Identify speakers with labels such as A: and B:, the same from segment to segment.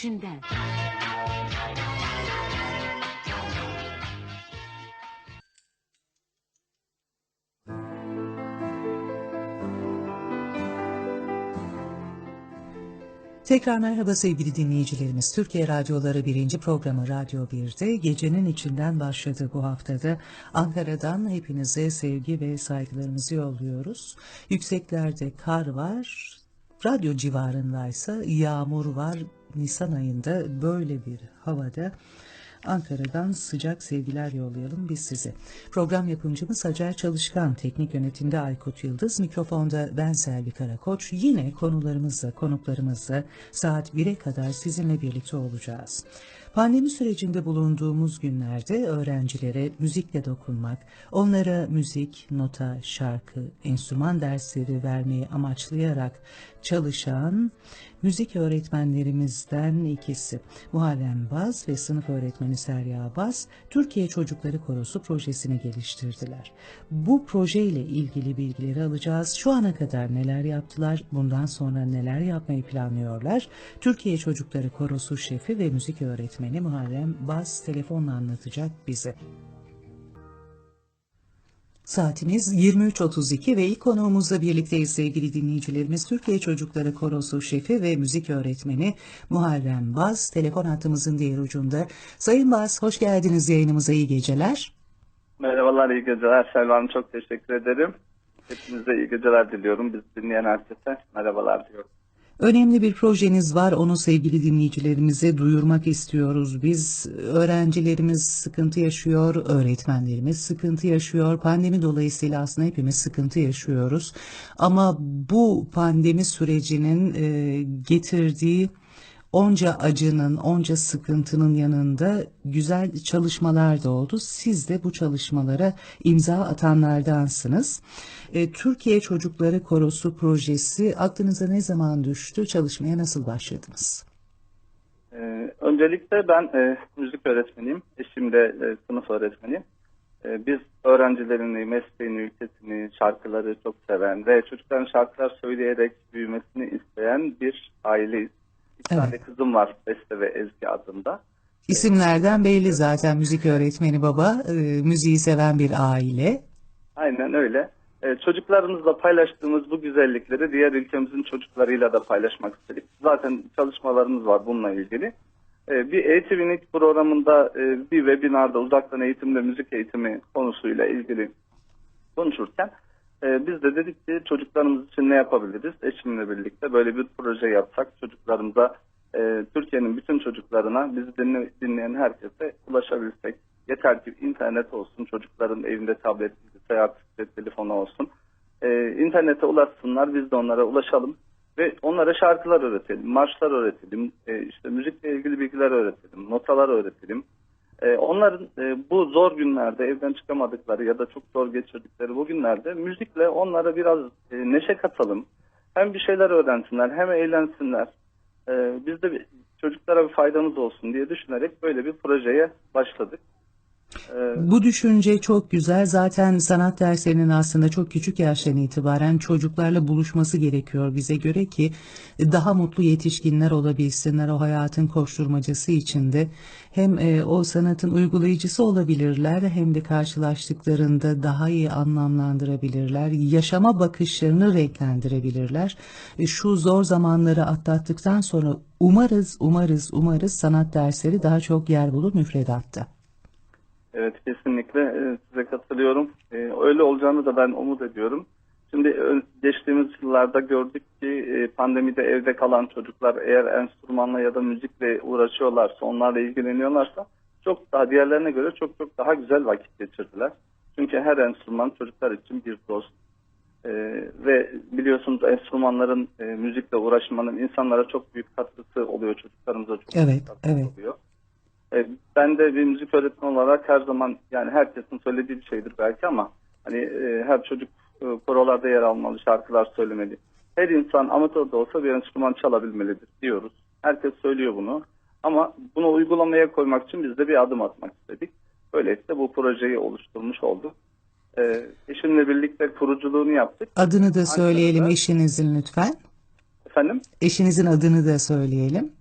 A: içinden.
B: Tekrar merhaba sevgili dinleyicilerimiz. Türkiye Radyoları birinci programı Radyo 1'de gecenin içinden başladı bu haftada. Ankara'dan hepinize sevgi ve saygılarımızı yolluyoruz. Yükseklerde kar var, radyo civarındaysa yağmur var. Nisan ayında böyle bir havada Ankara'dan sıcak sevgiler yollayalım biz size. Program yapımcımız Hacer Çalışkan, teknik yönetimde Aykut Yıldız, mikrofonda ben Selvi Karakoç. Yine konularımızla, konuklarımızla saat 1'e kadar sizinle birlikte olacağız. Pandemi sürecinde bulunduğumuz günlerde öğrencilere müzikle dokunmak, onlara müzik, nota, şarkı, enstrüman dersleri vermeyi amaçlayarak çalışan müzik öğretmenlerimizden ikisi. Muharrem Baz ve sınıf öğretmeni Serya Baz, Türkiye Çocukları Korosu projesini geliştirdiler. Bu projeyle ilgili bilgileri alacağız. Şu ana kadar neler yaptılar, bundan sonra neler yapmayı planlıyorlar? Türkiye Çocukları Korosu şefi ve müzik öğretmeni Muharrem Baz telefonla anlatacak bize. Saatimiz 23.32 ve ilk konuğumuzla birlikteyiz sevgili dinleyicilerimiz. Türkiye Çocukları Korosu Şefi ve Müzik Öğretmeni Muharrem Baz. Telefon hattımızın diğer ucunda. Sayın Baz hoş geldiniz yayınımıza iyi geceler.
C: Merhabalar, iyi geceler. Selva Hanım çok teşekkür ederim. Hepinize iyi geceler diliyorum. Biz dinleyen herkese merhabalar diyorum.
B: Önemli bir projeniz var. Onu sevgili dinleyicilerimize duyurmak istiyoruz. Biz öğrencilerimiz sıkıntı yaşıyor, öğretmenlerimiz sıkıntı yaşıyor. Pandemi dolayısıyla aslında hepimiz sıkıntı yaşıyoruz. Ama bu pandemi sürecinin e, getirdiği onca acının, onca sıkıntının yanında güzel çalışmalar da oldu. Siz de bu çalışmalara imza atanlardansınız. E, Türkiye Çocukları Korosu projesi aklınıza ne zaman düştü? Çalışmaya nasıl başladınız?
C: Ee, öncelikle ben e, müzik öğretmeniyim. Eşim de e, sınıf öğretmeni. E, biz öğrencilerini, mesleğini, ülkesini, şarkıları çok seven ve çocukların şarkılar söyleyerek büyümesini isteyen bir aileyiz.
B: Evet.
C: tane kızım var Beste ve Ezgi adında.
B: İsimlerden belli zaten müzik öğretmeni baba, e, müziği seven bir aile.
C: Aynen öyle. Ee, çocuklarımızla paylaştığımız bu güzellikleri diğer ülkemizin çocuklarıyla da paylaşmak istedik. Zaten çalışmalarımız var bununla ilgili. Ee, bir eğitim ilk programında e, bir webinarda uzaktan eğitimle müzik eğitimi konusuyla ilgili konuşurken e, biz de dedik ki çocuklarımız için ne yapabiliriz? Eşimle birlikte böyle bir proje yapsak çocuklarımıza e, Türkiye'nin bütün çocuklarına bizi dinle- dinleyen herkese ulaşabilsek. Yeter ki internet olsun, çocukların evinde tablet, bilgisayar, telefonu olsun. E, internete ulaşsınlar, biz de onlara ulaşalım ve onlara şarkılar öğretelim, marşlar öğretelim, e, işte müzikle ilgili bilgiler öğretelim, notalar öğretelim. E, onların e, bu zor günlerde evden çıkamadıkları ya da çok zor geçirdikleri bu günlerde müzikle onlara biraz e, neşe katalım. Hem bir şeyler öğrensinler hem eğlensinler. E, biz de bir- çocuklara bir faydamız olsun diye düşünerek böyle bir projeye başladık.
B: Bu düşünce çok güzel. Zaten sanat derslerinin aslında çok küçük yaştan itibaren çocuklarla buluşması gerekiyor bize göre ki daha mutlu yetişkinler olabilsinler o hayatın koşturmacası içinde. Hem e, o sanatın uygulayıcısı olabilirler hem de karşılaştıklarında daha iyi anlamlandırabilirler. Yaşama bakışlarını renklendirebilirler. E, Şu zor zamanları atlattıktan sonra umarız, umarız, umarız sanat dersleri daha çok yer bulur müfredatta.
C: Evet kesinlikle e, size katılıyorum. E, Öyle olacağını da ben umut ediyorum. Şimdi ö- geçtiğimiz yıllarda gördük ki e, pandemide evde kalan çocuklar eğer enstrümanla ya da müzikle uğraşıyorlarsa, onlarla ilgileniyorlarsa çok daha diğerlerine göre çok çok daha güzel vakit geçirdiler. Çünkü her enstrüman çocuklar için bir dost. E, ve biliyorsunuz enstrümanların e, müzikle uğraşmanın insanlara çok büyük katkısı oluyor. Çocuklarımıza çok
B: Evet,
C: büyük katkısı
B: evet.
C: oluyor. E, ben de bir müzik öğretmeni olarak her zaman yani herkesin söylediği bir şeydir belki ama hani e, her çocuk e, korolarda yer almalı, şarkılar söylemeli. Her insan amatör de olsa bir enstrüman çalabilmelidir diyoruz. Herkes söylüyor bunu. Ama bunu uygulamaya koymak için biz de bir adım atmak istedik. Böylelikle bu projeyi oluşturmuş olduk. E, eşimle birlikte kuruculuğunu yaptık.
B: Adını da söyleyelim
C: Ankara'da.
B: eşinizin lütfen.
C: Efendim?
B: Eşinizin adını da söyleyelim.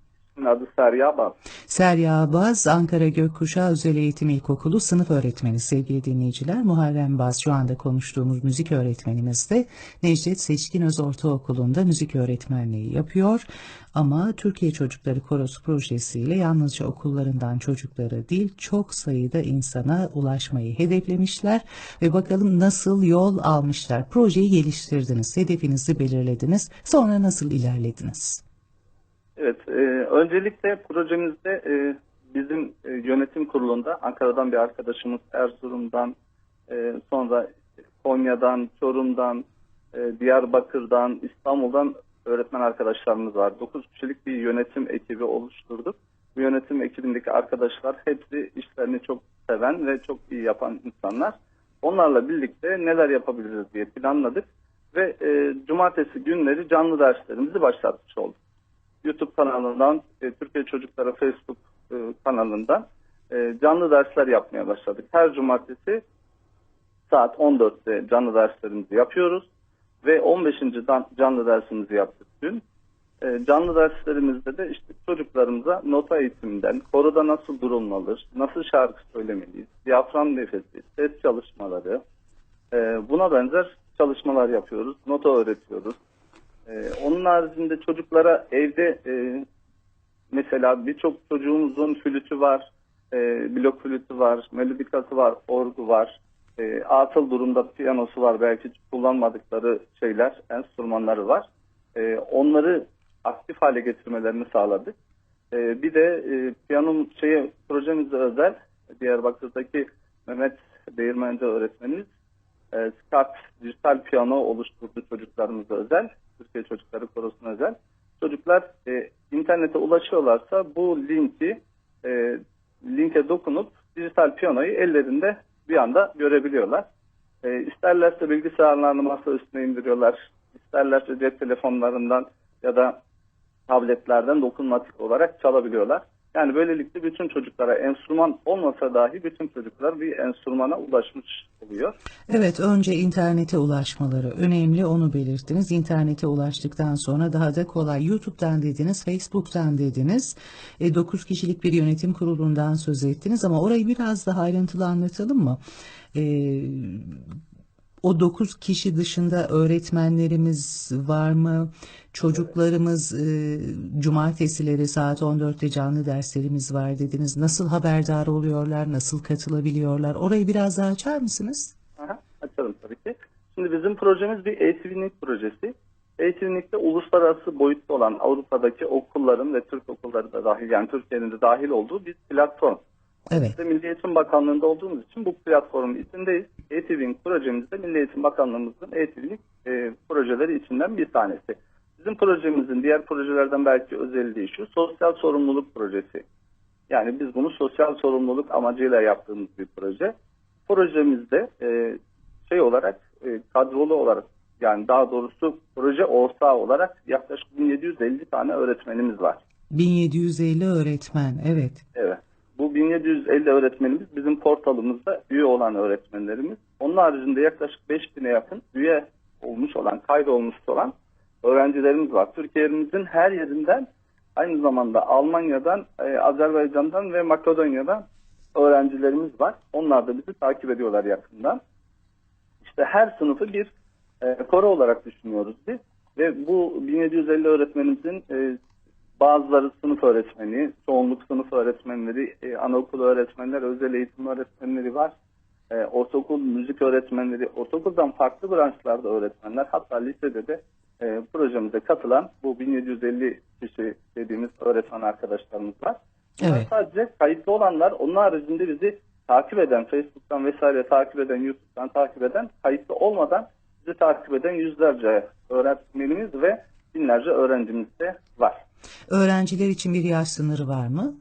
C: Adı Serya Bal.
B: Serya Baz, Ankara Gökkuşağı Özel Eğitim İlkokulu sınıf öğretmeni sevgili dinleyiciler. Muharrem Baz şu anda konuştuğumuz müzik öğretmenimiz de Necdet Seçkinöz Ortaokulu'nda müzik öğretmenliği yapıyor. Ama Türkiye Çocukları Korosu projesiyle yalnızca okullarından çocuklara değil çok sayıda insana ulaşmayı hedeflemişler ve bakalım nasıl yol almışlar. Projeyi geliştirdiniz, hedefinizi belirlediniz, sonra nasıl ilerlediniz?
C: Evet, e, öncelikle projemizde e, bizim e, yönetim kurulunda Ankara'dan bir arkadaşımız, Erzurum'dan, e, sonra Konya'dan, Çorum'dan, e, Diyarbakır'dan, İstanbul'dan öğretmen arkadaşlarımız var. 9 kişilik bir yönetim ekibi oluşturduk. Bu yönetim ekibindeki arkadaşlar hepsi işlerini çok seven ve çok iyi yapan insanlar. Onlarla birlikte neler yapabiliriz diye planladık ve e, cumartesi günleri canlı derslerimizi başlatmış olduk. YouTube kanalından, e, Türkiye Çocukları Facebook e, kanalından e, canlı dersler yapmaya başladık. Her cumartesi saat 14'te canlı derslerimizi yapıyoruz ve 15. dan- canlı dersimizi yaptık dün. E, canlı derslerimizde de işte çocuklarımıza nota eğitiminden, koroda nasıl durulmalı, nasıl şarkı söylemeliyiz, diyafram nefesi, ses çalışmaları, e, buna benzer çalışmalar yapıyoruz, nota öğretiyoruz. Ee, onun haricinde çocuklara evde e, mesela birçok çocuğumuzun flütü var, e, blok flütü var, melodikası var, orgu var, e, atıl durumda piyanosu var, belki kullanmadıkları şeyler, enstrümanları var. E, onları aktif hale getirmelerini sağladık. E, bir de e, piyano şeye, projemize özel Diyarbakır'daki Mehmet Değirmenci öğretmenimiz e, Skat dijital piyano oluşturdu çocuklarımıza özel. Türkiye Çocukları Korosu'na özel. Çocuklar e, internete ulaşıyorlarsa bu linki e, linke dokunup dijital piyanoyu ellerinde bir anda görebiliyorlar. E, isterlerse bilgisayarlarını masa üstüne indiriyorlar. İsterlerse cep telefonlarından ya da tabletlerden dokunmatik olarak çalabiliyorlar. Yani böylelikle bütün çocuklara enstrüman olmasa dahi bütün çocuklar bir enstrümana ulaşmış oluyor.
B: Evet, önce internete ulaşmaları önemli, onu belirttiniz. İnternete ulaştıktan sonra daha da kolay. YouTube'dan dediniz, Facebook'tan dediniz. E, 9 kişilik bir yönetim kurulundan söz ettiniz ama orayı biraz daha ayrıntılı anlatalım mı? E, o 9 kişi dışında öğretmenlerimiz var mı? Çocuklarımız e, cumartesileri saat 14'te canlı derslerimiz var dediniz. Nasıl haberdar oluyorlar? Nasıl katılabiliyorlar? Orayı biraz daha açar mısınız?
C: Aha, açarım tabii ki. Şimdi bizim projemiz bir eğitimlik projesi. Eğitimlikte uluslararası boyutta olan Avrupa'daki okulların ve Türk okulları da dahil yani Türkiye'nin de dahil olduğu bir platform.
B: Evet.
C: Biz de Milli Eğitim Bakanlığı'nda olduğumuz için bu platformun içindeyiz. Eğitimlik projemizde Milli Eğitim Bakanlığımızın eğitimlik e, projeleri içinden bir tanesi. Bizim projemizin diğer projelerden belki özelliği şu, sosyal sorumluluk projesi. Yani biz bunu sosyal sorumluluk amacıyla yaptığımız bir proje. Projemizde e, şey olarak e, kadrolu olarak yani daha doğrusu proje ortağı olarak yaklaşık 1750 tane öğretmenimiz var.
B: 1750 öğretmen, evet.
C: Evet. Bu 1750 öğretmenimiz bizim portalımızda üye olan öğretmenlerimiz. Onun haricinde yaklaşık 5000'e yakın üye olmuş olan, kaydolmuş olan öğrencilerimiz var. Türkiye'mizin her yerinden aynı zamanda Almanya'dan, e, Azerbaycan'dan ve Makedonya'dan öğrencilerimiz var. Onlar da bizi takip ediyorlar yakından. İşte her sınıfı bir e, koro olarak düşünüyoruz biz. Ve bu 1750 öğretmenimizin e, bazıları sınıf öğretmeni, çoğunluk sınıf öğretmenleri, e, anaokul öğretmenler, özel eğitim öğretmenleri var. E, ortaokul müzik öğretmenleri, ortaokuldan farklı branşlarda öğretmenler, hatta lisede de e, projemize katılan bu 1750 kişi dediğimiz öğretmen arkadaşlarımız var.
B: Evet.
C: Sadece kayıtlı olanlar, onun haricinde bizi takip eden, Facebook'tan vesaire takip eden, YouTube'dan takip eden, kayıtlı olmadan bizi takip eden yüzlerce öğretmenimiz ve binlerce öğrencimiz de var.
B: Öğrenciler için bir yaş sınırı var mı?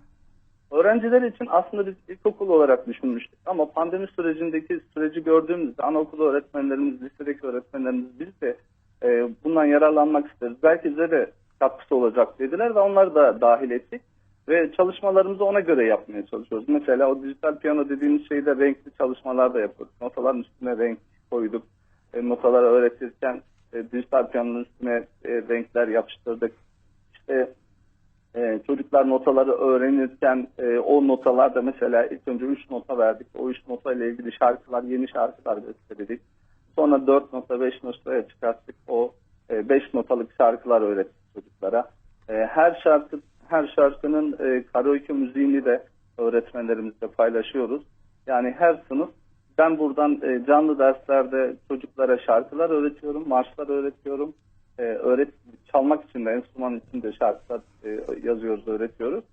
C: Öğrenciler için aslında biz ilkokul olarak düşünmüştük ama pandemi sürecindeki süreci gördüğümüzde anaokulu öğretmenlerimiz, lisedeki öğretmenlerimiz biz de e, bundan yararlanmak isteriz. Belki bize de katkısı olacak dediler ve onları da dahil ettik. Ve çalışmalarımızı ona göre yapmaya çalışıyoruz. Mesela o dijital piyano dediğimiz şeyde renkli çalışmalar da yapıyoruz. Notaların üstüne renk koyduk. E, notaları öğretirken e, dijital piyanonun üstüne e, renkler yapıştırdık. İşte e, e, çocuklar notaları öğrenirken e, o notalarda mesela ilk önce 3 nota verdik. O 3 nota ile ilgili şarkılar, yeni şarkılar besteledik. Sonra 4 nota, 5 notaya çıkarttık. O 5 notalık şarkılar öğrettik çocuklara. E, her şarkı her şarkının e, karaoke müziğini de öğretmenlerimizle paylaşıyoruz. Yani her sınıf ben buradan e, canlı derslerde çocuklara şarkılar öğretiyorum, marşlar öğretiyorum. E, öğret çalmak için de enstrüman için de şarkılar e, yazıyoruz, öğretiyoruz.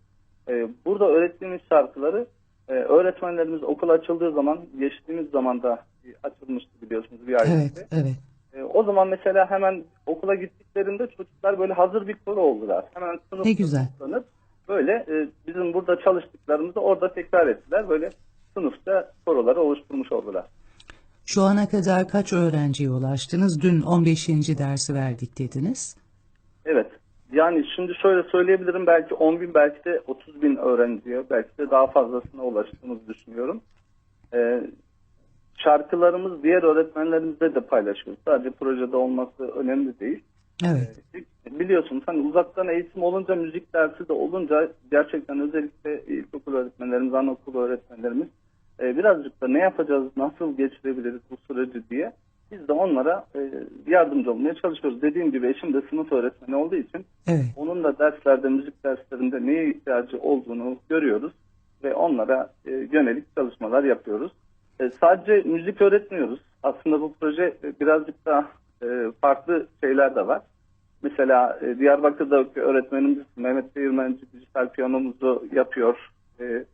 C: E, burada öğrettiğimiz şarkıları e, öğretmenlerimiz okul açıldığı zaman, geçtiğimiz zamanda açılmıştı biliyorsunuz bir ay önce.
B: Evet, evet.
C: E, o zaman mesela hemen okula gittiklerinde çocuklar böyle hazır bir koro oldular. Hemen sınıfta
B: Ne güzel.
C: toplanıp böyle e, bizim burada çalıştıklarımızı orada tekrar ettiler. Böyle sınıfta koroları oluşturmuş oldular.
B: Şu ana kadar kaç öğrenciye ulaştınız? Dün 15. dersi verdik dediniz.
C: Evet. Yani şimdi şöyle söyleyebilirim belki 10 bin belki de 30 bin öğrenciye belki de daha fazlasına ulaştığımızı düşünüyorum. Ee, şarkılarımız diğer öğretmenlerimizle de paylaşıyoruz. Sadece projede olması önemli değil.
B: Evet.
C: Biliyorsunuz hani uzaktan eğitim olunca müzik dersi de olunca gerçekten özellikle ilkokul öğretmenlerimiz, anaokul öğretmenlerimiz e, birazcık da ne yapacağız, nasıl geçirebiliriz bu süreci diye biz de onlara e, yardımcı olmaya çalışıyoruz. Dediğim gibi eşim de sınıf öğretmeni olduğu için
B: Evet.
C: onun da derslerde, müzik derslerinde neye ihtiyacı olduğunu görüyoruz ve onlara e, yönelik çalışmalar yapıyoruz. E, sadece müzik öğretmiyoruz. Aslında bu proje e, birazcık daha e, farklı şeyler de var. Mesela e, Diyarbakır'da öğretmenimiz Mehmet Değirmenci dijital piyanomuzu yapıyor. E,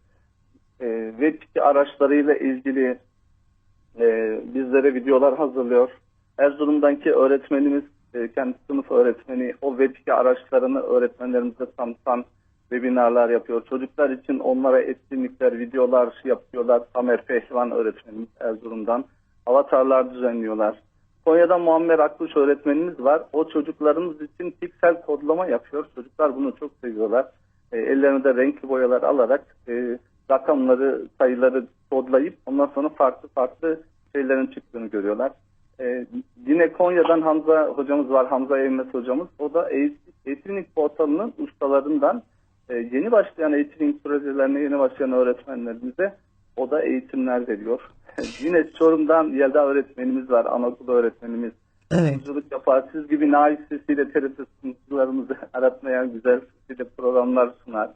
C: e, web araçlarıyla ilgili e, bizlere videolar hazırlıyor. Erzurum'daki öğretmenimiz e, kendi sınıf öğretmeni o web iki araçlarını öğretmenlerimize tanıtan webinarlar yapıyor. Çocuklar için onlara etkinlikler, videolar yapıyorlar. Tamer Pehlivan öğretmenimiz Erzurum'dan. Avatarlar düzenliyorlar. Konya'da Muammer Akkuş öğretmenimiz var. O çocuklarımız için piksel kodlama yapıyor. Çocuklar bunu çok seviyorlar. E, ellerine de renkli boyalar alarak e, rakamları, sayıları kodlayıp ondan sonra farklı farklı şeylerin çıktığını görüyorlar. E, yine Konya'dan Hamza hocamız var, Hamza Eğilmez hocamız. O da Eğitimlik portalının ustalarından e, yeni başlayan eğitimlik projelerine yeni başlayan öğretmenlerimize o da eğitimler veriyor. yine Çorum'dan Yelda öğretmenimiz var, anaokul öğretmenimiz.
B: Evet.
C: Sunuculuk yapar. Siz gibi naif sesiyle TRT sunucularımızı aratmaya güzel sesiyle programlar sunar.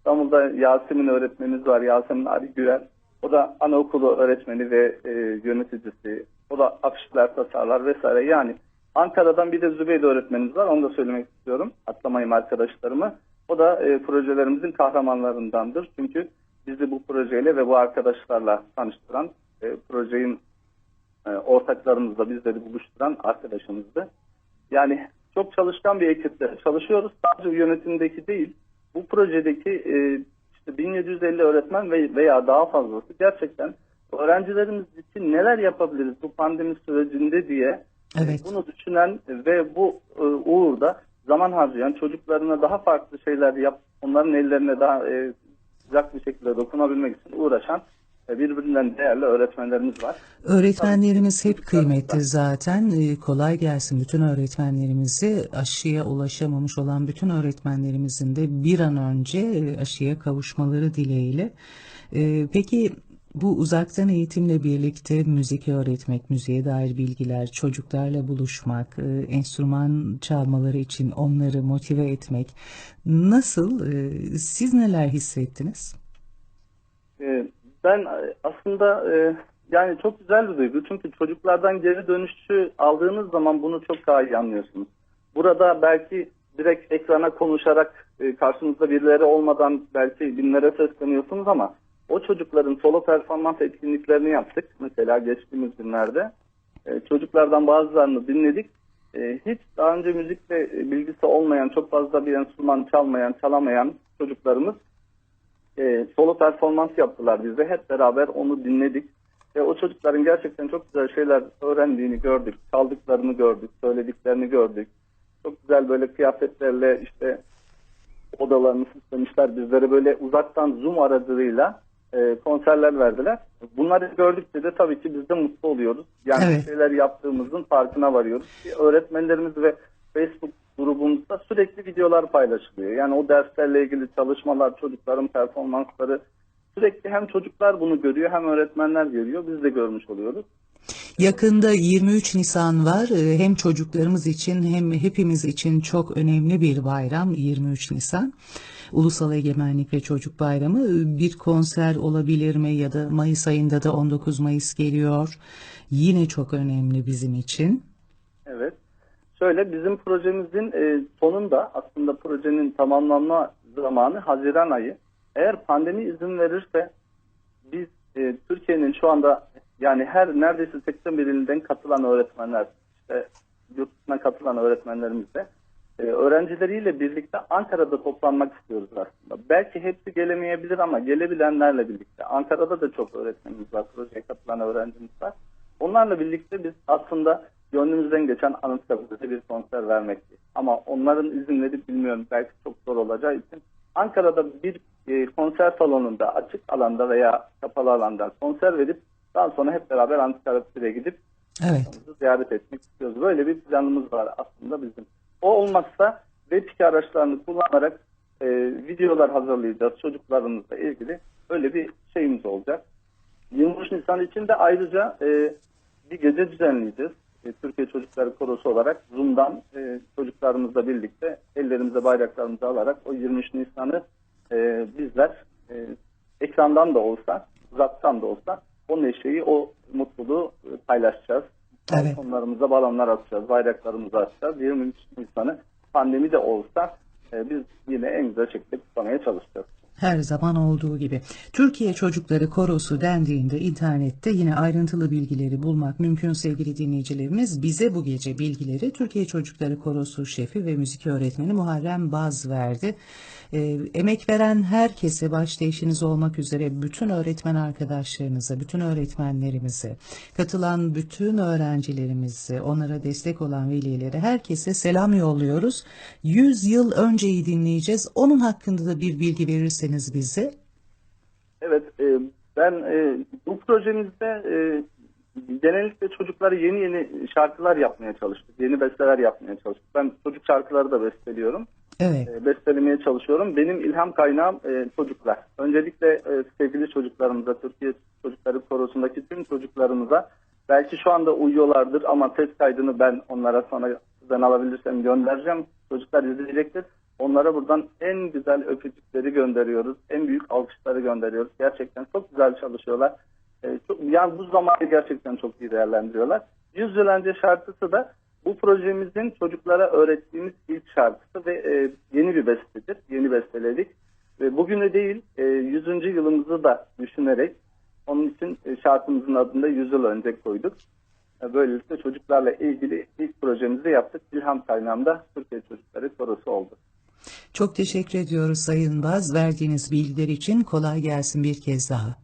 C: İstanbul'da Yasemin öğretmenimiz var. Yasemin Ali Gürel. O da anaokulu öğretmeni ve e, yöneticisi. O da afişler tasarlar vesaire. Yani Ankara'dan bir de Zübeyde öğretmenimiz var. Onu da söylemek istiyorum. Atlamayayım arkadaşlarımı. O da e, projelerimizin kahramanlarındandır. Çünkü bizi bu projeyle ve bu arkadaşlarla tanıştıran, e, projenin e, ortaklarımızla bizleri buluşturan arkadaşımızdı. Yani çok çalışkan bir ekiple çalışıyoruz. Sadece yönetimdeki değil, bu projedeki e, işte 1750 öğretmen ve veya daha fazlası gerçekten öğrencilerimiz için neler yapabiliriz bu pandemi sürecinde diye
B: Evet.
C: bunu düşünen ve bu e, uğurda zaman harcayan çocuklarına daha farklı şeyler yap, onların ellerine daha e, sıcak bir şekilde dokunabilmek için uğraşan e, birbirinden değerli öğretmenlerimiz var.
B: Öğretmenlerimiz hep kıymetli zaten. Ee, Kolay gelsin bütün öğretmenlerimizi aşıya ulaşamamış olan bütün öğretmenlerimizin de bir an önce e, aşıya kavuşmaları dileğiyle. Peki bu uzaktan eğitimle birlikte müzik öğretmek, müziğe dair bilgiler, çocuklarla buluşmak, e, enstrüman çalmaları için onları motive etmek nasıl? e, Siz neler hissettiniz?
C: Ee, Ben e, aslında e, yani çok güzel bir duygu. Çünkü çocuklardan geri dönüşü aldığınız zaman bunu çok daha iyi anlıyorsunuz. Burada belki direkt ekrana konuşarak e, karşınızda birileri olmadan belki binlere sesleniyorsunuz ama o çocukların solo performans etkinliklerini yaptık. Mesela geçtiğimiz günlerde. E, Çocuklardan bazılarını dinledik. E, Hiç daha önce müzikle e, bilgisi olmayan, çok fazla bir enstrüman çalmayan, çalamayan çocuklarımız e, solo performans yaptılar bize. Hep beraber onu dinledik. Ve o çocukların gerçekten çok güzel şeyler öğrendiğini gördük. Çaldıklarını gördük, söylediklerini gördük. Çok güzel böyle kıyafetlerle işte odalarını süslemişler. Bizlere böyle uzaktan zoom aracılığıyla e, konserler verdiler. Bunları gördükçe de tabii ki biz de mutlu oluyoruz. Yani
B: Evet.
C: şeyler yaptığımızın farkına varıyoruz. Öğretmenlerimiz ve Facebook grubumuzda sürekli videolar paylaşılıyor. Yani o derslerle ilgili çalışmalar, çocukların performansları sürekli hem çocuklar bunu görüyor hem öğretmenler görüyor. Biz de görmüş oluyoruz.
B: Yakında 23 Nisan var. Ee, Hem çocuklarımız için hem hepimiz için çok önemli bir bayram 23 Nisan. Ulusal Egemenlik ve Çocuk Bayramı Ee, bir konser olabilir mi ya da Mayıs ayında da 19 Mayıs geliyor. Yine çok önemli bizim için.
C: Evet. Şöyle bizim projemizin e, sonunda aslında projenin tamamlanma zamanı Haziran ayı. Eğer pandemi izin verirse biz e, Türkiye'nin şu anda yani her neredeyse 81 ilinden katılan öğretmenler, işte yurt dışına katılan öğretmenlerimiz de e, öğrencileriyle birlikte Ankara'da toplanmak istiyoruz aslında. Belki hepsi gelemeyebilir ama gelebilenlerle birlikte. Ankara'da da çok öğretmenimiz var, projeye katılan öğrencimiz var. Onlarla birlikte biz aslında gönlümüzden geçen Anıtkabir'de bir konser vermekti. Ama onların izinleri bilmiyorum belki çok zor olacağı için Ankara'da bir e, konser salonunda açık alanda veya kapalı alanda konser verip daha sonra hep beraber Anıtkabir'e gidip
B: Evet.
C: ziyaret etmek istiyoruz. Böyle bir planımız var aslında bizim. O olmazsa web araçlarını kullanarak e, videolar hazırlayacağız çocuklarımızla ilgili. Öyle bir şeyimiz olacak. 23 Nisan için de ayrıca e, bir gece düzenleyeceğiz. E, Türkiye Çocukları Korosu olarak Zoom'dan e, çocuklarımızla birlikte ellerimize bayraklarımızı alarak o 23 Nisan'ı e, bizler e, ekrandan da olsa, uzaktan da olsa o neşeyi, o mutluluğu e, paylaşacağız.
B: Evet.
C: Balkonlarımıza balonlar atacağız, bayraklarımızı atacağız. 23 Nisan'ı pandemi de olsa e, biz yine en güzel şekilde kutlamaya çalışacağız.
B: Her zaman olduğu gibi. Türkiye Çocukları Korosu dendiğinde internette yine ayrıntılı bilgileri bulmak mümkün sevgili dinleyicilerimiz. Bize bu gece bilgileri Türkiye Çocukları Korosu şefi ve müzik öğretmeni Muharrem Baz verdi. Ee, emek veren herkese başta eşiniz olmak üzere bütün öğretmen arkadaşlarınıza, bütün öğretmenlerimize, katılan bütün öğrencilerimize, onlara destek olan velilere herkese selam yolluyoruz. 100 yıl önceyi dinleyeceğiz. Onun hakkında da bir bilgi verirseniz bize.
C: Evet, e, ben e, bu projemizde e, genellikle çocuklara yeni yeni şarkılar yapmaya çalıştık. Yeni besteler yapmaya çalıştık. Ben çocuk şarkıları da besteliyorum.
B: Evet.
C: E, çalışıyorum. Benim ilham kaynağım e, çocuklar. Öncelikle e, sevgili çocuklarımıza, Türkiye Çocukları Korosu'ndaki tüm çocuklarımıza belki şu anda uyuyorlardır ama test kaydını ben onlara sonra sizden alabilirsem göndereceğim. Çocuklar izleyecektir. Onlara buradan en güzel öpücükleri gönderiyoruz. En büyük alkışları gönderiyoruz. Gerçekten çok güzel çalışıyorlar. E, çok, yani bu zamanı gerçekten çok iyi değerlendiriyorlar. 100 yıl önce şarkısı da bu projemizin çocuklara öğrettiğimiz ilk şarkısı ve e, yeni bir bestedir. Yeni besteledik. Ve bugüne değil e, 100. yılımızı da düşünerek onun için e, şarkımızın adını da 100 yıl önce koyduk. E, böylelikle çocuklarla ilgili ilk projemizi yaptık. İlham kaynağım da Türkiye Çocukları Korosu oldu.
B: Çok teşekkür ediyoruz Sayın Baz. Verdiğiniz bilgiler için kolay gelsin bir kez daha.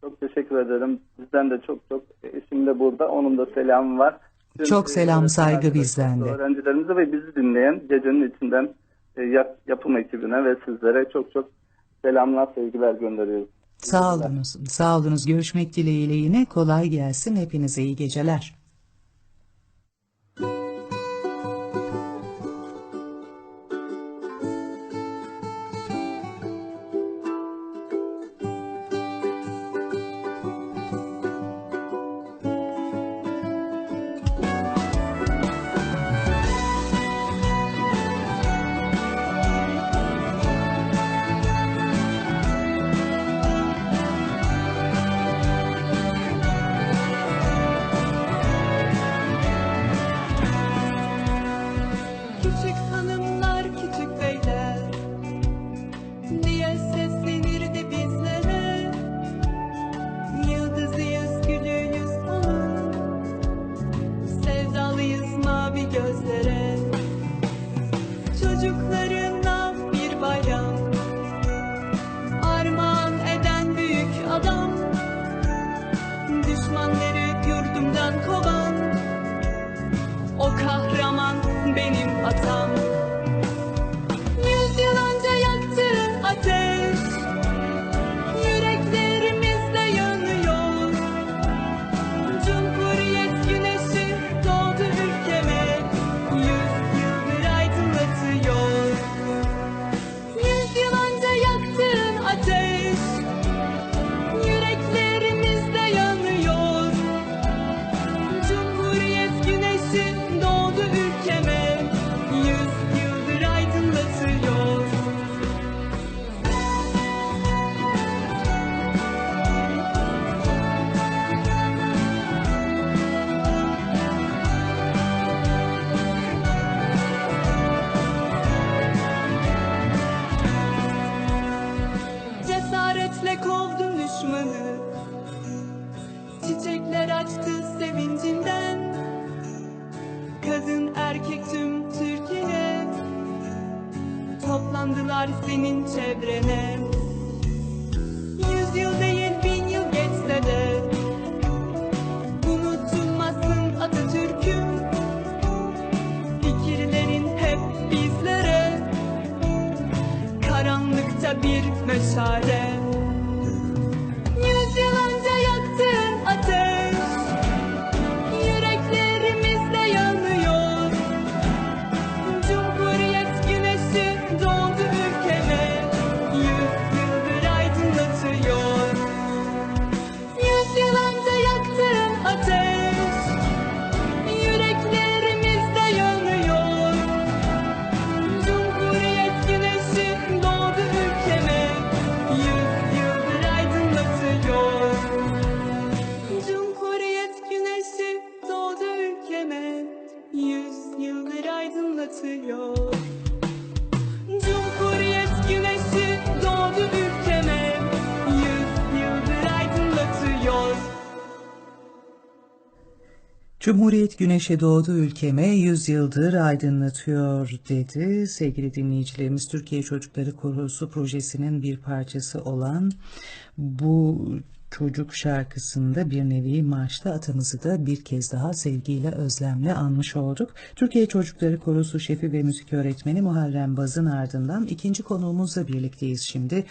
C: Çok teşekkür ederim. Bizden de çok çok eşim de burada. Onun da selamı var.
B: Çok
C: e,
B: selam, saygı bizden de.
C: Öğrencilerimize ve bizi dinleyen gecenin içinden e, yap- yapım ekibine ve sizlere çok çok selamlar, sevgiler gönderiyoruz.
B: Sağ olunuz. Sağ olunuz. Görüşmek dileğiyle yine kolay gelsin. Hepinize iyi geceler.
A: Bir meşale
B: Cumhuriyet güneşe doğdu ülkeme 100 yıldır aydınlatıyor dedi. Sevgili dinleyicilerimiz Türkiye Çocukları Korosu projesinin bir parçası olan bu çocuk şarkısında bir nevi marşta atamızı da bir kez daha sevgiyle özlemle anmış olduk. Türkiye Çocukları Korosu şefi ve müzik öğretmeni Muharrem Baz'ın ardından ikinci konuğumuzla birlikteyiz şimdi.